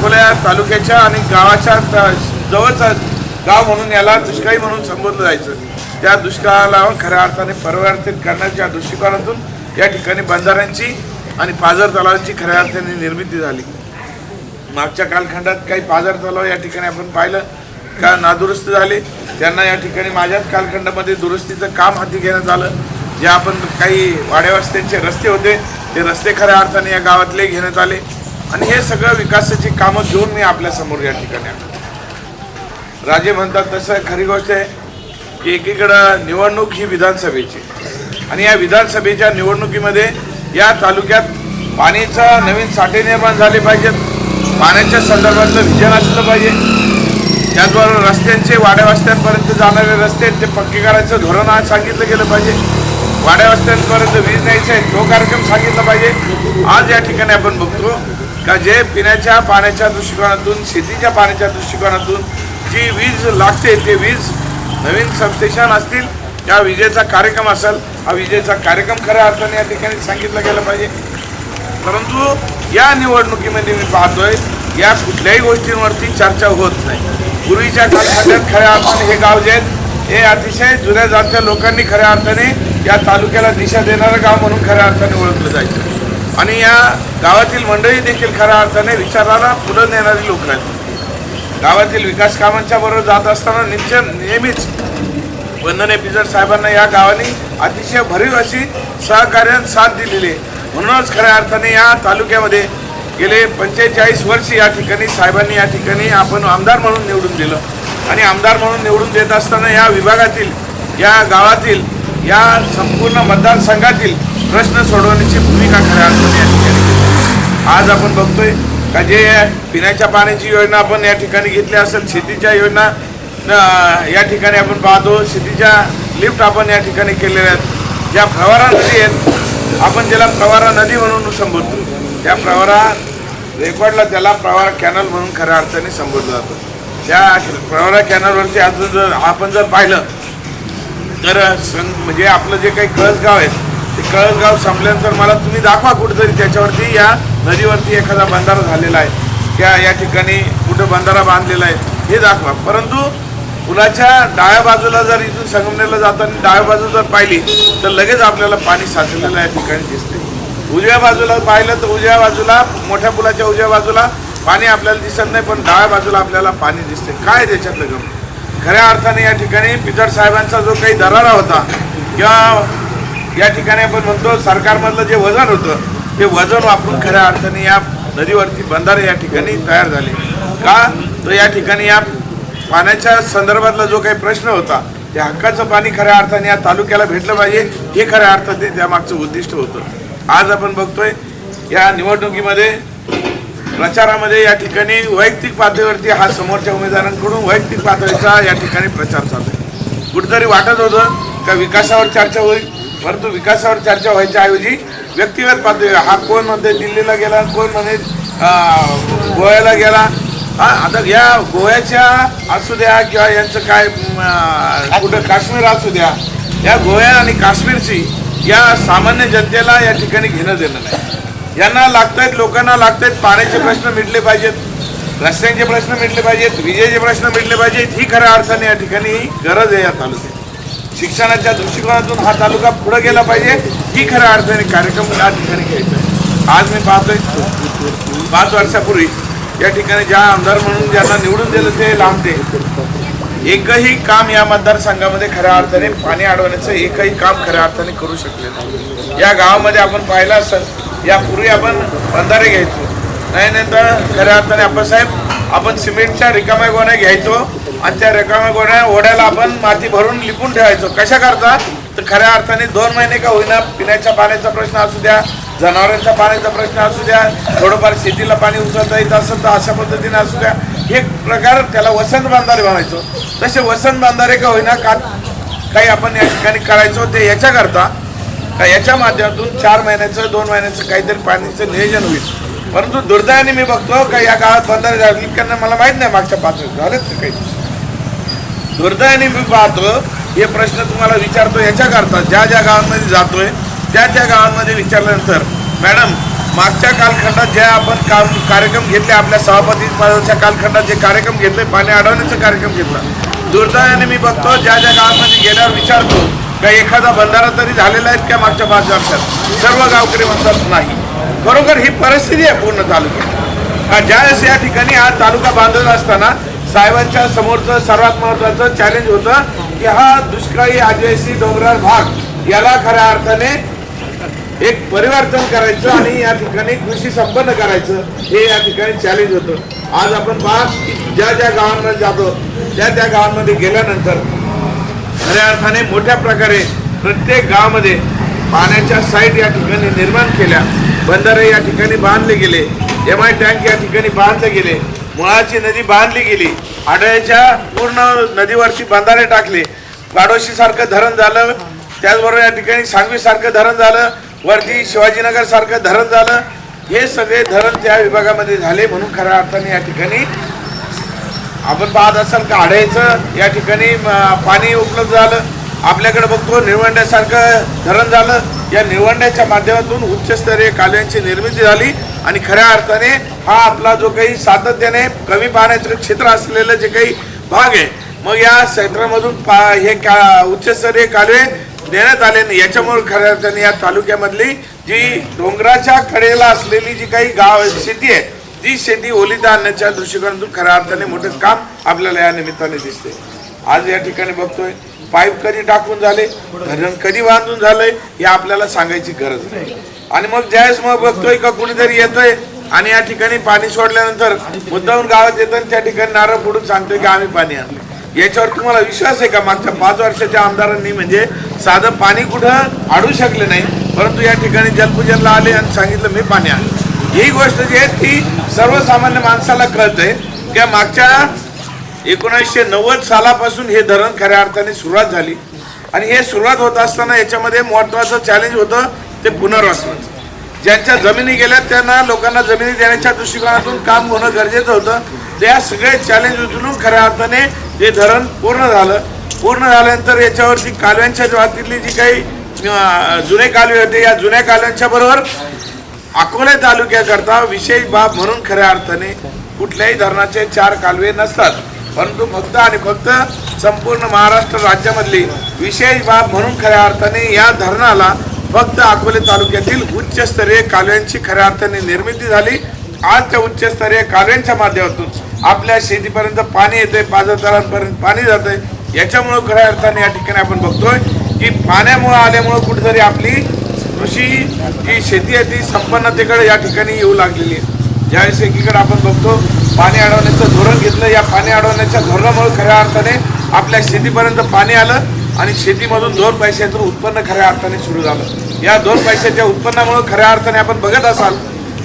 अकोल्या तालुक्याच्या आणि गावाच्या जवळचा गाव म्हणून याला दुष्काळी म्हणून संबोधलं जायचं. त्या दुष्काळाला खऱ्या अर्थाने परिवर्तित करण्याच्या दृष्टिकोनातून या ठिकाणी बंधाऱ्यांची आणि पाझर तलावांची खऱ्या अर्थाने निर्मिती झाली. मागच्या कालखंडात काही पाझर तलाव या ठिकाणी आपण पाहिलं का नादुरुस्त झाले. त्यांना या ठिकाणी माझ्याच कालखंडामध्ये दुरुस्तीचं काम हाती घेण्यात आलं. जे आपण काही वाड्यावस्त्यांचे रस्ते होते ते रस्ते खऱ्या अर्थाने या गावातले घेण्यात आले. आणि हे सगळं विकासाची कामं घेऊन मी आपल्यासमोर या ठिकाणी आलो. राजे म्हणतात तसं खरी गोष्ट आहे की एकीकडं निवडणूक ही विधानसभेची आणि या विधानसभेच्या निवडणुकीमध्ये या तालुक्यात पाणीचा नवीन साठे निर्माण झाले पाहिजेत. पाण्याच्या संदर्भातलं विजन असलं पाहिजे. त्याचबरोबर रस्त्यांचे वाड्यावस्त्यांपर्यंत जाणारे रस्ते आहेत, ते पक्के करायचं धोरण आज सांगितलं गेलं पाहिजे. वाड्यावस्त्यांपर्यंत वीज न्यायचं आहे तो कार्यक्रम सांगितला पाहिजे. आज या ठिकाणी आपण बघतो का जे पिण्याच्या पाण्याच्या दृष्टिकोनातून शेतीच्या पाण्याच्या दृष्टिकोनातून जी वीज लागते ते वीज नवीन सबस्टेशन असतील त्या विजेचा कार्यक्रम असेल हा विजेचा कार्यक्रम खऱ्या अर्थाने या ठिकाणी सांगितलं गेलं पाहिजे. परंतु या निवडणुकीमध्ये मी पाहतोय या कुठल्याही गोष्टींवरती चर्चा होत नाही. पूर्वीच्या कालखंडात खऱ्या अर्थाने हे गाव जे आहेत हे अतिशय जुन्या जातच्या लोकांनी खऱ्या अर्थाने या तालुक्याला दिशा देणारं गाव म्हणून खऱ्या अर्थाने ओळखलं जायचं. आणि या गावातील मंडळी देखील खऱ्या अर्थाने विचाराला पुढं नेणारी लोक आहेत. गावातील विकास कामांच्या बरोबर जात असताना निश्चय नेहमीच वंदने पिजर साहेबांना या गावाने अतिशय भरीव अशी सहकार्यात साथ दिलेली आहे. म्हणूनच खऱ्या अर्थाने या तालुक्यामध्ये गेले पंचेचाळीस वर्ष या ठिकाणी साहेबांनी या ठिकाणी आपण आमदार म्हणून निवडून दिलं. आणि आमदार म्हणून निवडून देत असताना या विभागातील या गावातील या संपूर्ण मतदारसंघातील प्रश्न सोडवण्याची भूमिका खऱ्या अर्थाने या ठिकाणी घेतली. आज आपण बघतोय का जे पिण्याच्या पाण्याची योजना आपण या ठिकाणी घेतली असेल शेतीच्या योजना या ठिकाणी आपण पाहतो शेतीच्या लिफ्ट आपण या ठिकाणी केलेल्या आहेत ज्या प्रवारा नदी आहेत आपण ज्याला प्रवारा नदी म्हणून संबोधतो त्या प्रवारा रेकॉर्डला त्याला प्रवारा कॅनल म्हणून खऱ्या अर्थाने संबोधलं जातं त्या प्रवारा कॅनलवरती अजून जर आपण जर पाहिलं तर सं म्हणजे आपलं जे काही कळसगाव आहे कळसगाव संपल्यानंतर मला तुम्ही दाखवा कुठेतरी त्याच्यावरती. या नदीवरती एखादा बंधारा झालेला आहे. त्या या ठिकाणी कुठं बंधारा बांधलेला आहे हे दाखवा. परंतु पुलाच्या डाव्या बाजूला जर इथून संगमनेरला जाताना डाव्या बाजू जर पाहिली तर लगेच आपल्याला पाणी साचलेलं या ठिकाणी दिसते. उजव्या बाजूला पाहिलं तर उजव्या बाजूला मोठ्या पुलाच्या उजव्या बाजूला पाणी आपल्याला दिसत नाही पण डाव्या बाजूला आपल्याला पाणी दिसते. काय त्याच्यातलं गम? खऱ्या अर्थाने या ठिकाणी पितर साहेबांचा जो काही दरारा होता किंवा या ठिकाणी आपण म्हणतो सरकारमधलं जे वजन होतं ते वजन वापरून खऱ्या अर्थाने या नदीवरती बंधारे या ठिकाणी तयार झाले. का? तर या ठिकाणी या पाण्याच्या संदर्भातला जो काही प्रश्न होता त्या हक्काचं पाणी खऱ्या अर्थाने या तालुक्याला भेटलं पाहिजे हे खऱ्या अर्थाने त्यामागचं उद्दिष्ट होतं. आज आपण बघतोय या निवडणुकीमध्ये प्रचारामध्ये या ठिकाणी वैयक्तिक पातळीवरती हा समोरच्या उमेदवारांकडून वैयक्तिक पातळीचा या ठिकाणी प्रचार चालू आहे. कुठेतरी वाटत होतं का विकासावर चर्चा होईल? परंतु विकासावर चर्चा व्हायच्या ऐवजी व्यक्तिगत पातळी हा कोण म्हणते दिल्लीला गेला कोण म्हणे गोव्याला गेला. आता या गोव्याच्या असू द्या किंवा यांचं काय कुठं काश्मीर असू द्या या गोव्या आणि काश्मीरची या सामान्य जनतेला या ठिकाणी घेणं देणं नाही. यांना लागतायत लोकांना लागतायत पाण्याचे प्रश्न मिटले पाहिजेत रस्त्यांचे प्रश्न मिटले पाहिजेत विजेचे प्रश्न मिटले पाहिजेत ही खऱ्या अर्थाने या ठिकाणी गरज आहे या तालुक्यात. शिक्षणाच्या दृष्टिकोनातून हा तालुका पुढे गेला पाहिजे. ही खऱ्या अर्थाने कार्यक्रम या ठिकाणी घ्यायचा आहे. आज मी पाहतोय पाच वर्षापूर्वी या ठिकाणी ज्या आमदार म्हणून ज्यांना निवडून दिलं ते लांबते एकही काम या मतदारसंघामध्ये खऱ्या अर्थाने पाणी अडवण्याचं एकही काम खऱ्या अर्थाने करू शकले नाही. या गावामध्ये आपण पाहिलं असं यापूर्वी आपण बंधारे घ्यायचो. नाही नाही तर खऱ्या अर्थाने आपण साहेब आपण सिमेंटच्या रिकाम्या गोण्या घ्यायचो. आणि त्या रिकाम्या गोण्या ओढ्याला आपण माती भरून लिपून ठेवायचो. कशा करता? तर खऱ्या अर्थाने दोन महिने का होईना पिण्याच्या पाण्याचा प्रश्न असू द्या जनावरांच्या पाण्याचा प्रश्न असू द्या थोडंफार शेतीला पाणी उचलता येत असं तर अशा पद्धतीने असू द्या. हे प्रकार त्याला वसंत बांधारे म्हणायचो. तसे वसंत बांधारे का होईना का काही आपण या ठिकाणी करायचो ते याच्याकरता का याच्या माध्यमातून चार महिन्याचं दोन महिन्याचं काहीतरी पाण्याचं नियोजन होईल. परंतु दुर्दैवाने मी बघतो का या गावात बंधारे झाली मला माहीत नाही मागच्या पाच वर्ष झालेत काही? दुर्दैवाने मी पाहतो हे प्रश्न तुम्हाला विचारतो याच्याकरता ज्या ज्या गावांमध्ये जातोय त्या त्या गावांमध्ये विचारल्यानंतर मॅडम मागच्या कालखंडात जे आपण काम कार्यक्रम घेतले आपल्या सभापती पदाच्या कालखंडात जे कार्यक्रम घेतले पाणी अडवण्याचा कार्यक्रम घेतला. दुर्दैवाने मी बघतो ज्या ज्या गावामध्ये गेल्यावर विचारतो का एखादा बंधारा तरी झालेला आहे का मागच्या पाच वर्षात? सर्व गावकरी म्हणतात नाही. बरोबर ही परिस्थिती आहे पूर्ण तालुक्यात. ज्यावेळेस या ठिकाणी हा तालुका बांधत असताना साहेबांच्या समोरचं सर्वात महत्वाचं चॅलेंज होतं की हा दुष्काळी आदिवासी डोंगराळ भाग याला खऱ्या अर्थाने एक परिवर्तन करायचं आणि या ठिकाणी कृषी संपन्न करायचं हे या ठिकाणी चॅलेंज होतं. आज आपण पहा की ज्या ज्या गावांमध्ये जातो त्या त्या गावांमध्ये गेल्यानंतर खऱ्या अर्थाने मोठ्या प्रकारे प्रत्येक गावामध्ये पाण्याच्या साईट या ठिकाणी निर्माण केल्या. बंधारे या ठिकाणी बांधले गेले. एम आय टँक या ठिकाणी बांधले गेले. मुळाची नदी बांधली गेली. आडळ्याच्या पूर्ण नदीवरची बंधारे टाकले. पाडोशी सारखं धरण झालं. त्याचबरोबर या ठिकाणी सांगवी सारखं धरण झालं. वरती शिवाजीनगर सारखं धरण झालं. हे सगळे धरण त्या विभागामध्ये झाले म्हणून खऱ्या अर्थाने या ठिकाणी आपण पाहत असाल का आढळायचं या ठिकाणी पाणी उपलब्ध झालं. आपल्याकडे बघतो निळवंड्यासारखं धरण झालं. या निळवंड्याच्या माध्यमातून उच्चस्तरीय कालव्यांची निर्मिती झाली. आणि खऱ्या अर्थाने हा आपला जो काही सातत्याने कमी पाण्याचं क्षेत्र असलेलं जे काही भाग आहे मग या क्षेत्रामधून पा हे का उच्चस्तरीय कालवे देण्यात आले नाही याच्यामुळे खऱ्या अर्थाने या तालुक्यामधली जी डोंगराच्या कडेला असलेली जी काही गाव शेती आहे ती शेती ओलिता आणण्याच्या दृष्टिकोनातून खऱ्या अर्थाने मोठं काम आपल्याला या निमित्ताने दिसते आज या ठिकाणी बघतोय पाईप कधी टाकून झाले धरण कधी बांधून झालंय हे आपल्याला सांगायची गरज नाही. आणि मग ज्यावेळेस मग बघतोय का कुणीतरी येतोय आणि या ठिकाणी पाणी सोडल्यानंतर मुद्दाहून गावात येतं आणि त्या ठिकाणी नारळ फोडून सांगतोय की आम्ही पाणी आणलं. याच्यावर तुम्हाला विश्वास आहे का? मागच्या पाच वर्षाच्या आमदारांनी म्हणजे साधं पाणी कुठं आडू शकले नाही परंतु या ठिकाणी जलपूजनला आले आणि सांगितलं मी पाणी आणलं. ही गोष्ट जी आहे ती सर्वसामान्य माणसाला कळते की मागच्या एकोणीसशे नव्वद सालापासून हे धरण खऱ्या अर्थाने सुरुवात झाली. आणि हे सुरुवात होत असताना याच्यामध्ये महत्वाचं चॅलेंज होतं ते पुनर्वसनाचं. ज्यांच्या जमिनी गेल्या त्यांना लोकांना जमिनी देण्याच्या दृष्टिकोनातून काम होणं गरजेचं होतं. त्या सगळे चॅलेंज उचलून खऱ्या अर्थाने हे धरण पूर्ण झालं. पूर्ण झाल्यानंतर याच्यावरती कालव्यांच्या बाबतीतली जी काही जुने कालवे होते या जुन्या कालव्यांच्या बरोबर अकोले तालुक्याकरता विशेष बाब म्हणून खऱ्या अर्थाने कुठल्याही धरणाचे चार कालवे नसतात. परंतु फक्त आणि फक्त संपूर्ण महाराष्ट्र राज्यामधली विशेष बाब म्हणून खऱ्या अर्थाने या धरणाला फक्त अकोले तालुक्यातील उच्चस्तरीय कालव्यांची खऱ्या अर्थाने निर्मिती झाली. आज त्या उच्चस्तरीय कालव्यांच्या माध्यमातून आपल्या शेतीपर्यंत पाणी येते बाजारदारांपर्यंत पाणी जाते याच्यामुळं खऱ्या अर्थाने या ठिकाणी आपण बघतोय की पाण्यामुळं आल्यामुळं कुठेतरी आपली कृषी जी शेती आहे ती संपन्नतेकडे या ठिकाणी येऊ लागलेली आहे. ज्यावेळेस एकीकडे आपण बघतो पाणी अडवण्याचं धोरण घेतलं. या पाणी अडवण्याच्या धोरणामुळे खऱ्या अर्थाने आपल्या शेतीपर्यंत पाणी आलं. आणि शेतीमधून दोन पैशाचं उत्पन्न खऱ्या अर्थाने सुरू झालं. या दोन पैशाच्या उत्पन्नामुळे खऱ्या अर्थाने आपण बघत असाल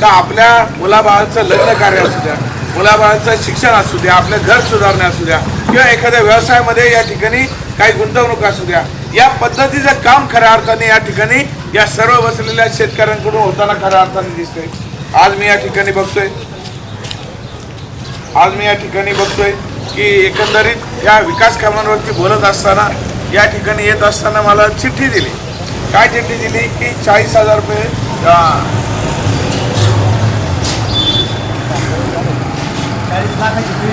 का आपल्या मुलाबाळाचं लग्न कार्य असू द्या मुलाबाळाचं शिक्षण असू द्या आपलं घर सुधारणे असू द्या किंवा एखाद्या व्यवसायामध्ये या ठिकाणी काही गुंतवणूक असू द्या या पद्धतीचं काम खऱ्या अर्थाने या ठिकाणी या सर्व बसलेल्या शेतकऱ्यांकडून होताना खऱ्या अर्थाने दिसतोय. आज मी या ठिकाणी बघतोय. आज मी या ठिकाणी बघतोय की एकंदरीत या विकास कामांवरती बोलत असताना या ठिकाणी येत असताना मला चिठ्ठी दिली. काय चिठ्ठी दिली? की चाळीस हजार रुपये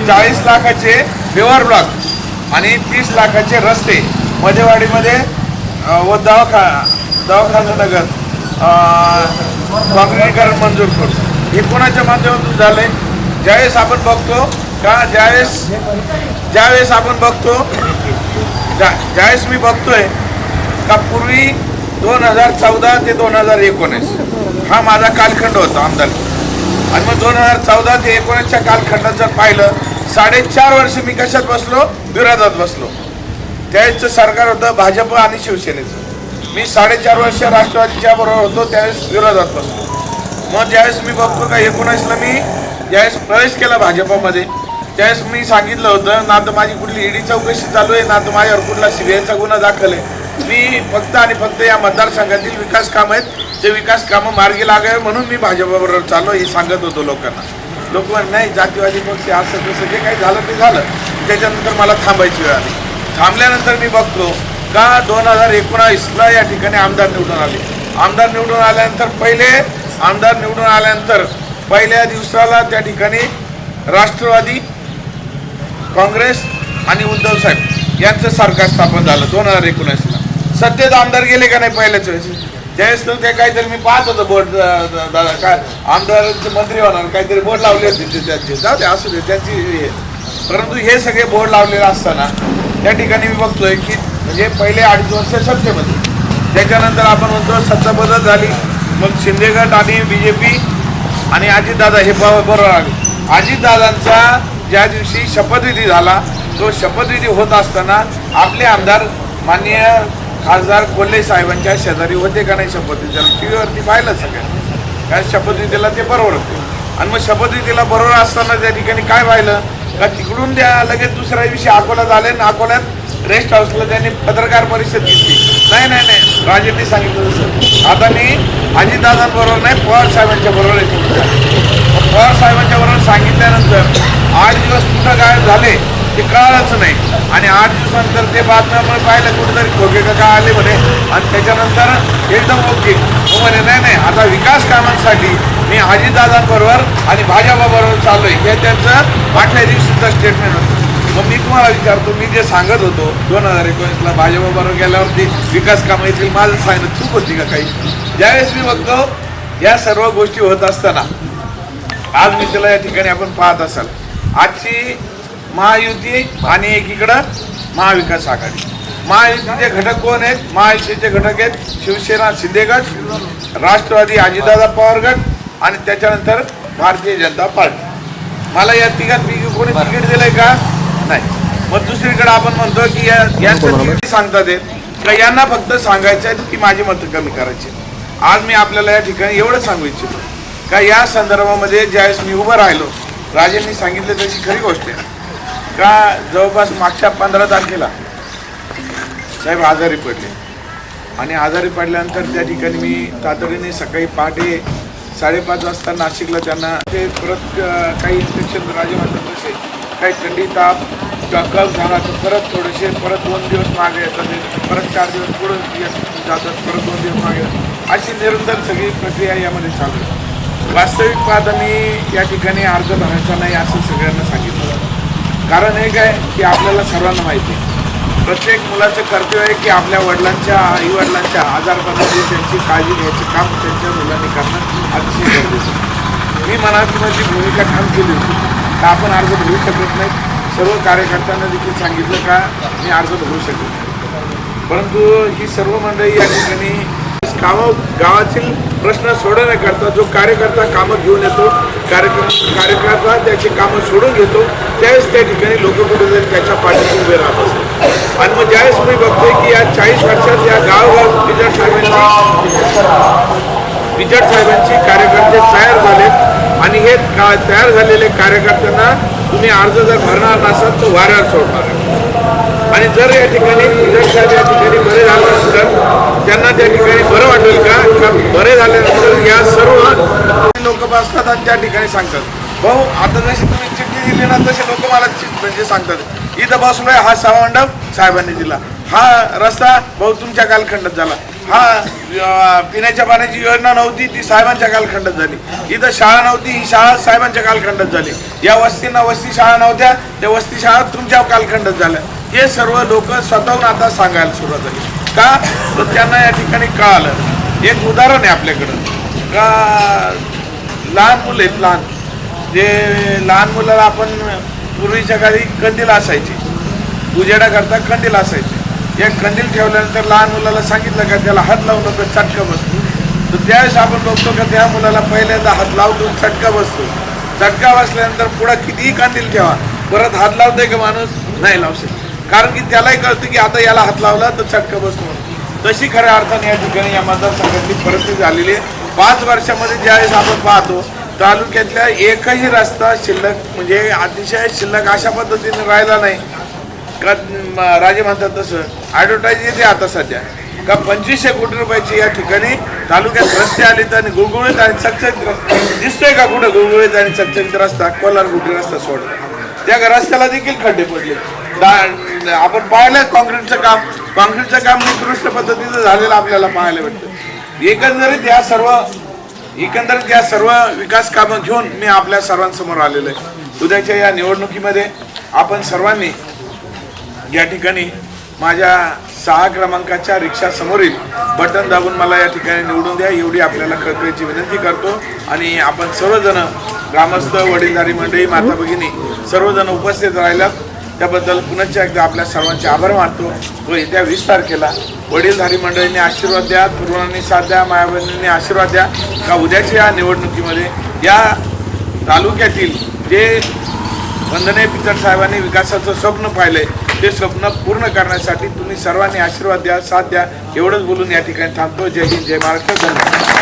चाळीस लाखाचे व्यवहार ब्लॉक आणि तीस लाखाचे रस्ते. मध्यवाडीमध्ये व दवाखा दवाखाना नगर काँक्रिटीकरण मंजूर करू हे कोणाच्या माध्यमातून झाले ज्यावेळेस आपण बघतो का ज्यावेळेस ज्यावेळेस आपण बघतो ज्या ज्यावेळेस मी बघतोय का पूर्वी दोन हजार चौदा ते दोन हजार एकोणीस हा माझा कालखंड होता आमदार. आणि मग दोन हजार चौदा ते एकोणीसच्या कालखंडात जर पाहिलं साडेचार वर्ष मी कशात बसलो? विरोधात बसलो. त्यावेळेसचं सरकार होतं भाजप आणि शिवसेनेचं. मी साडेचार वर्ष राष्ट्रवादीच्या बरोबर होतो त्यावेळेस विरोधात बसलो. मग ज्यावेळेस मी बघतो का एकोणीसला मी ज्यावेळेस प्रवेश केला भाजपमध्ये त्यावेळेस मी सांगितलं होतं ना तर माझी कुठली ईडी चौकशी चालू आहे ना तर माझ्यावर कुठला सीबीआयचा गुन्हा दाखल आहे. मी फक्त आणि फक्त या मतदारसंघातील विकास कामं आहेत ते विकास कामं मार्गी लागावे म्हणून मी भाजपाबरोबर चाललो हे सांगत होतो लोकांना. लोक नाही जातीवादी पक्ष असं तसं जे काही झालं ते झालं. त्याच्यानंतर मला थांबायची वेळ आली. थांबल्यानंतर मी बघतो का दोन हजार एकोणावीसला या ठिकाणी आमदार निवडून आले. आमदार निवडून आल्यानंतर पहिले आमदार निवडून आल्यानंतर पहिल्या दिवसाला त्या ठिकाणी राष्ट्रवादी काँग्रेस आणि उद्धव साहेब यांचं सरकार स्थापन झालं दोन हजार एकोणीसला. सत्तेत आमदार गेले का नाही पहिल्याच वेळेस? ज्यावेळेस ते काहीतरी मी पाहत होतो बोर्ड दादा काय आमदारांचे मंत्री होणार काहीतरी बोर्ड लावले होते ते त्यांचे जाऊ दे असू दे त्यांची हे. परंतु हे सगळे बोर्ड लावलेले असताना त्या ठिकाणी मी बघतोय की म्हणजे पहिले अडीच वर्ष सत्तेमध्ये. त्याच्यानंतर आपण म्हणतो सत्ता बदल झाली. मग शिंदेगड आणि बी जे पी आणि अजितदादा हे ब- बरोबर आले. अजितदादांचा ज्या दिवशी शपथविधी झाला तो शपथविधी होत असताना आपले आमदार माननीय खासदार कोल्हे साहेबांच्या शेजारी होते का नाही शपथविधीला टी व्हीवरती पाहिलं सगळं कारण शपथविधीला ते बरोबर होते. आणि मग शपथविधीला बरोबर असताना त्या ठिकाणी काय पाहिलं? का तिकडून त्या लगेच दुसऱ्या दिवशी अकोल्यात आले आणि अकोल्यात रेस्ट हाऊसला त्यांनी पत्रकार परिषद घेतली. नाही नाही नाही. राजेंनी सांगितलं तसं. आता मी अजितदादांबरोबर नाही पवार साहेबांच्या बरोबर आहे. पवार साहेबांच्या बरोबर सांगितल्यानंतर आठ दिवस कुठं गायब झाले ते कळालंच नाही. आणि आठ दिवसानंतर ते बातम्यामुळे पाहिलं कुठेतरी खोके का काय आले म्हणे. आणि त्याच्यानंतर एकदम ओके. मग म्हणे नाही नाही आता विकास कामांसाठी मी अजितदादांबरोबर आणि भाजपाबरोबर चाललोय. हे त्यांचं आठव्या दिवशीचं स्टेटमेंट होतं. मग मी तुम्हाला विचारतो मी जे सांगत होतो दोन हजार एकोणीसला भाजपाबरोबर गेल्यावरती विकास कामं येतील माझं सांगणं चूक होती का काही? ज्यावेळेस मी बघतो या सर्व गोष्टी होत असताना आज मी त्याला या ठिकाणी आपण पाहत असाल. आजची महायुती आणि एकीकडं महाविकास आघाडी. महायुतीचे घटक कोण आहेत? महायुतीचे घटक आहेत शिवसेना शिंदेगड राष्ट्रवादी अजितदादा पवार गट आणि त्याच्यानंतर भारतीय जनता पार्टी. मला या मी कोणी तिकीट दिलंय का? नाही. मग दुसरीकडे आपण म्हणतो की या यांचं सांगतात का यांना फक्त सांगायचं आहे की माझी मतं कमी करायची आज मी आपल्याला या ठिकाणी एवढं सांगू इच्छितो. का या संदर्भामध्ये ज्यावेळेस मी उभं राहिलो राजेंनी सांगितलं तशी खरी गोष्ट आहे. का जवळपास मागच्या पंधरा तारखेला साहेब आजारी पडले. आणि आजारी पडल्यानंतर त्या ठिकाणी मी तातडीने सकाळी पहाटे साडेपाच वाजता नाशिकला त्यांना ते परत काही इन्फेक्शन राजे म्हणतात तसे काही थंडी ताप कफ झाला तर परत थोडेसे परत दोन दिवस मागे येतात. परत चार दिवस पुढे जातात परत दोन दिवस मागे येतात. अशी निरंतर सगळी प्रक्रिया यामध्ये चालू आहे. वास्तविक पाहता मी या ठिकाणी अर्ज भरायचा नाही असं सगळ्यांना सांगितलं. कारण हे काय की आपल्याला सर्वांना माहिती आहे. प्रत्येक मुलाचं कर्तव्य आहे की आपल्या वडिलांच्या आईवडिलांच्या आजारपणाची त्यांची काळजी घ्यायचं काम त्यांच्या मुलांनी करणं अतिशय गरजेचं आहे. मी मनात माझी भूमिका ठाम केली होती. का आपण अर्ज भरू शकत नाही सर्व कार्यकर्त्यांना देखील सांगितलं का मी अर्ज भरू शकत नाही. परंतु ही सर्व मंडळी या ठिकाणी गाव गावातील प्रश्न सोडवण्याकरता जो कार्यकर्ता कामं घेऊन येतो कार्यक्रम कार्यकर्ता त्याची कामं सोडून घेतो त्यावेळेस त्या ठिकाणी लोक कुठेतरी त्याच्या पाठीशी उभे राहत असतात आणि मग ज्यावेळेस मी बघतोय की या चाळीस वर्षात या गावगाव विजय साहेबांची विजय साहेबांची कार्यकर्ते तयार झालेत आणि हे का तयार झालेले कार्यकर्त्यांना तुम्ही अर्ज जर भरणार नसाल तर वाऱ्यावर सोडणार आहे. आणि जर या ठिकाणी पिचड साहेब या ठिकाणी बरे झाल्यानंतर त्यांना त्या ठिकाणी बरं वाटेल का? बरे झाल्यानंतर या सर्व लोक बसतात आणि त्या ठिकाणी सांगतात. भाऊ आता जशी तुम्ही चिठ्ठी दिली ना तसे लोक मला म्हणजे सांगतात. इथं बसून हा सहा मंडप साहेबांनी दिला. हा रस्ता भाऊ तुमच्या कालखंडात झाला. हा पिण्याच्या पाण्याची योजना नव्हती ती साहेबांच्या कालखंडात झाली. इथं शाळा नव्हती ही शाळा साहेबांच्या कालखंडात झाली. या वस्तींना वस्ती शाळा नव्हत्या त्या वस्ती शाळा तुमच्या कालखंडात झाल्या. हे सर्व लोक स्वतःहून आता सांगायला सुरुवात झाली. का? तर त्यांना या ठिकाणी कळालं. एक उदाहरण आहे आपल्याकडं. का? लहान मुलं आहेत लहान. जे लहान मुलाला आपण पूर्वीच्या काळी कंदील असायचे. उजेडाकरता कंदील असायचे. एक कंदील ठेवल्यानंतर लहान मुलाला सांगितलं का त्याला हात लावू तर चटका बसतो. तर त्यावेळेस आपण बघतो का त्या मुलाला पहिल्यांदा हात लावून चटका बसतो. चटका बसल्यानंतर पुढं कितीही कंदील ठेवा. परत हात लावतोय का माणूस? नाही लावू शकत. कारण की त्यालाही कळतं की आता याला हात लावला तर चटका बसतो. तशी खऱ्या अर्थाने या ठिकाणी या मतदारसंघातली परिस्थिती झालेली आहे. पाच वर्षामध्ये ज्यावेळेस आपण पाहतो तालुक्यातल्या एकही रस्ता शिल्लक म्हणजे अतिशय शिल्लक अशा पद्धतीने राहिला नाही. का राजे म्हणतात तसं ॲडव्हर्टाईज येते आता सध्या. का पंचवीसशे कोटी रुपयाची या ठिकाणी तालुक्यात रस्ते आले तर आणि गुळगुळीत आणि चकचकीत रस्ता दिसतोय का कुठं गुळगुळीत आणि चकचकीत रस्ता कोलार गुटी रस्ता सोडला? त्या रस्त्याला देखील खड्डे पडले. आपण पाहिलंय काँक्रीटचं काम. काँक्रीटचं काम निकृष्ट पद्धतीचं झालेलं आपल्याला पाहायला भेटतं. एकंदरीत या सर्व एकंदरीत या सर्व विकास कामं घेऊन मी आपल्या सर्वांसमोर आलेलो आहे उद्याच्या या निवडणुकीमध्ये आपण सर्वांनी या ठिकाणी माझ्या सहा क्रमांकाच्या रिक्षा समोरील बटन दाबून मला या ठिकाणी निवडून द्या एवढी आपल्याला कळकळीची विनंती करतो. आणि आपण सर्वजण ग्रामस्थ वडीलधारी मंडळी माता भगिनी सर्वजण उपस्थित राहिल्यात त्याबद्दल पुनश्च एकदा आपल्या सर्वांचे आभार मानतो. व येत्या वीस तारखेला वडीलधारी मंडळींनी आशीर्वाद द्या तरुणांनी साथ द्या मायाबहिणींनी आशीर्वाद द्या. का उद्याच्या या निवडणुकीमध्ये या तालुक्यातील जे वंदने पिचड साहेबांनी विकासाचं स्वप्न पाहिलंय ते स्वप्न पूर्ण करण्यासाठी तुम्ही सर्वांनी आशीर्वाद द्या साथ द्या. एवढंच बोलून या ठिकाणी थांबतो. जय हिंद जय महाराष्ट्र. धन्यवाद.